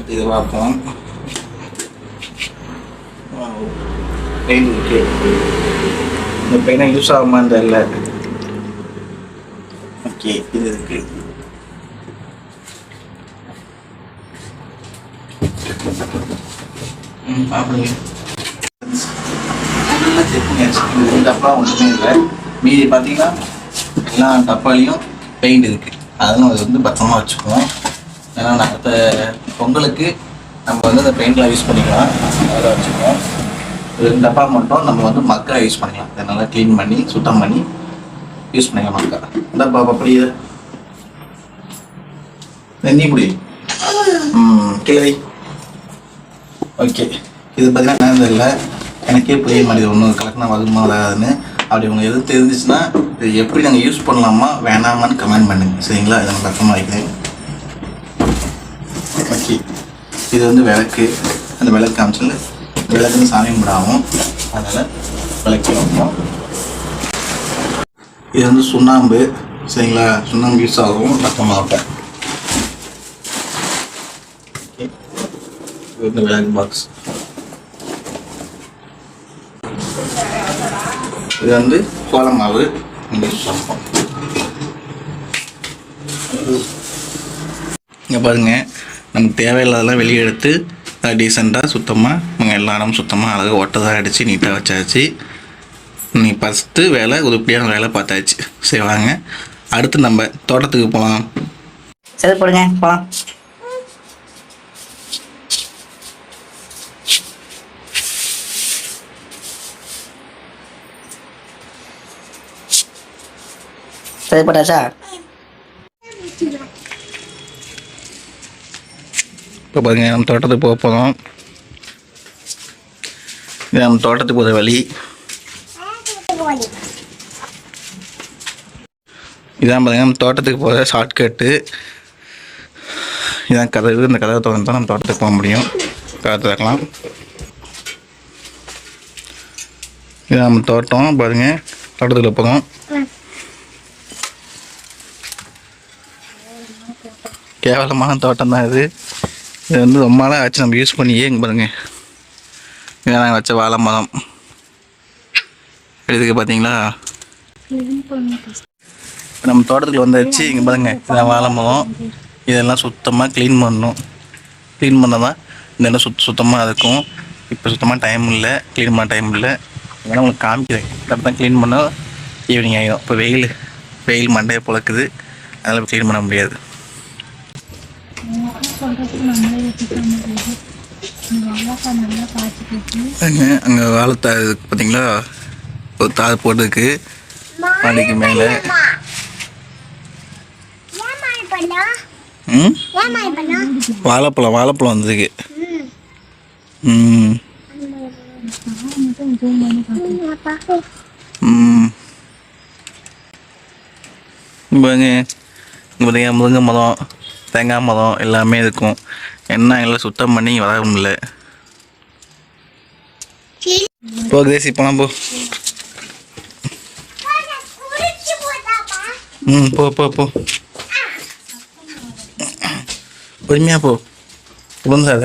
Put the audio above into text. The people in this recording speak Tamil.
இது பார்ப்போம். பெயின் இருக்கு இந்த பெயினை யூஸ் ஆகுமான்னு தெரியல ஓகே இது இருக்கு. ம் நல்லா செக் பண்ணியாச்சு இந்த டப்பா ஒன்றுமே இல்லை. மீதி பார்த்தீங்கன்னா எல்லா டப்பாலையும் பெயிண்ட் இருக்கு. அதெல்லாம் அது வந்து பத்திரமா வச்சுக்குவோம். ஏன்னா நான் அடுத்த பொங்கலுக்கு நம்ம வந்து அந்த பெயிண்ட்லாம் யூஸ் பண்ணிக்கலாம். அதை வச்சுக்கலாம். ரெண்டு டப்பா மட்டும் நம்ம வந்து மக்கா யூஸ் பண்ணிக்கலாம். இதை நல்லா க்ளீன் பண்ணி சுத்தம் பண்ணி யூஸ் பண்ணிக்கலாம் மக்கா இந்த பாப்பா புரியுது நெஞ்சி புடி. ம் ஓகே இது பார்த்தீங்கன்னா என்னன்னு இல்லை. எனக்கே புரிய மாட்டேது ஒன்றும் கலக்கினா வருமா வராதுன்னு. அப்படி உங்களுக்கு எது தெரிஞ்சிச்சுன்னா இது எப்படி நாங்கள் யூஸ் பண்ணலாமா வேணாமான்னு கமெண்ட் பண்ணுங்க. சரிங்களா? இதை நான் பக்கமாக வைக்கிறேன். ஓகே இது வந்து விளக்கு. அந்த விளக்கு காமிச்சல விளக்குன்னு சாமி கும்பிடாகும் அதனால் விளக்கி வைப்போம். இது வந்து சுண்ணாம்பு. சரிங்களா? சுண்ணாம்பு யூஸ் ஆகும். பக்கமாக வைப்பேன் இது வந்து விளக்கு பாக்ஸ் இது வந்து கோலமாவு யூஸ் ஆகும் இங்கே பாருங்க. நமக்கு தேவையில்லாதெல்லாம் வெளியே எடுத்து டீசெண்டாக சுத்தமாக நாங்கள் எல்லாரும் சுத்தமாக அழகாக ஒட்டதாக அடித்து நீட்டாக வச்சாச்சு. நீ ஃபஸ்ட்டு வேலை உதுப்படியான வேலை பார்த்தாச்சு. சரி வாங்க. அடுத்து நம்ம தோட்டத்துக்கு போகலாம் சரி போடுங்க போகலாம் சரி போட்டாச்சா? இப்போ பாருங்கள் நம்ம தோட்டத்துக்கு போக போகிறோம் இது நம்ம தோட்டத்துக்கு போகிற வழி. இதான் பாருங்கள் நம்ம தோட்டத்துக்கு போகிற ஷார்ட்கட்டு இதான் கதவு. இந்த கதவை திறந்து தான் நம்ம தோட்டத்துக்கு போக முடியும். கதவை திறக்கலாம். இதான் நம்ம தோட்டம். பாருங்கள் தோட்டத்துக்குள்ள போகிறோம் கேவலமான தோட்டம் தான் இது. இது வந்து ரொம்ப நாளாக ஆச்சு. நம்ம யூஸ் பண்ணியே இங்கே பாருங்க. இதான் நாங்கள் வச்ச வாழை மரம். எடுத்துக்க பார்த்தீங்களா நம்ம தோட்டத்துக்கு வந்தாச்சு. இங்கே பாருங்க இதான் வாழை மரம். இதெல்லாம் சுத்தமாக க்ளீன் பண்ணணும். க்ளீன் பண்ணால் தான் இந்த இடம் சுத் சுத்தமாக இருக்கும். இப்போ சுத்தமாக டைம் இல்லை. க்ளீன் பண்ண டைம் இல்லை. வேணால் உங்களுக்கு காமிக்கிறேன். கரெக்டாக தான் க்ளீன் பண்ணால் ஈவினிங் ஆகிடும் இப்போ வெயில் வெயில் மண்டையை பிழக்குது. அதனால் க்ளீன் பண்ண முடியாது. அங்கே அங்கே வாழைத்தார் பார்த்தீங்களா ஒரு தார் போட்டுருக்கு. பாடிக்கு மேலே. ம்? வாழைப்பழம் வாழைப்பழம் வந்திருக்கு. ம். ம். இங்க இங்கே பார்த்தீங்கன்னா முருங்கை மரம். தேங்காய் மரம் எல்லாமே இருக்கும். என்ன எல்லாம் சுத்தம் பண்ணி வர முடியல. போ தேசி போலாம் போ. ம் போ போ போ. பொறுமையா போ. விழுந்தாத